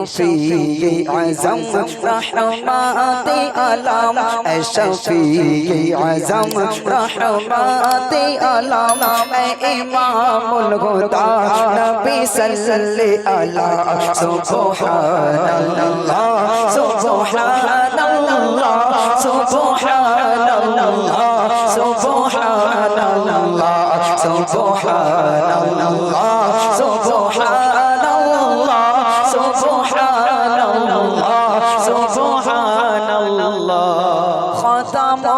شفیع اعظم رحمت عالم اے شفیع اعظم رحمت عالم اے امام الہدا نبی صلی اللہ علیہ سبحان اللہ سبحان اللہ سبحان اللہ سبحان اللہ سبحان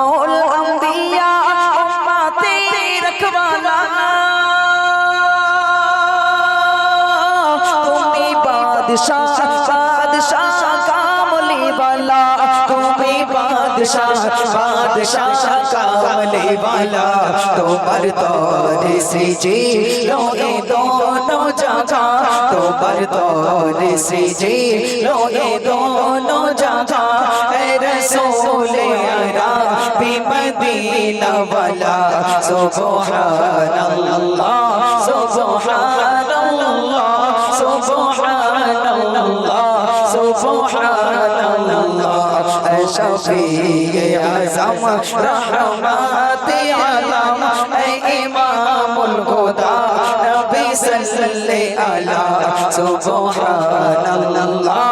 উম্মাউল আম্বিয়া উম্মাতে রাখবানা তুমি বাদশাহ বাদশাহ কামলি বালা তুমি বাদশাহ বাদশাহ কামলি বালা তোমার তরে সৃজি লোয়ে দোনো জাগা তোমার তরে সৃজি লোয়ে দোনো জাগা হে রসূল पे मदीना वाला सुभान अल्लाह सुभान अल्लाह सुभान अल्लाह सुभान अल्लाह शफीए आजम रहमत आलम इमामुल खुदा नबी सल्लल्लाहु अलैहि वसल्लम सुभान अल्लाह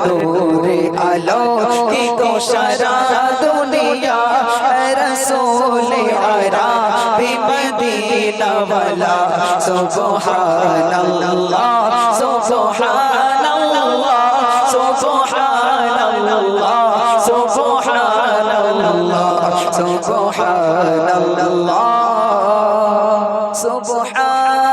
নূরে আলো তো সারা দুনিয়া রসূল আরা বিমদিনা ওয়ালা সুবহানাল্লাহ সুবহানাল্লাহ সুবহানাল্লাহ সুবহানাল্লাহ সুবহানাল্লাহ সুবহানাল্লাহ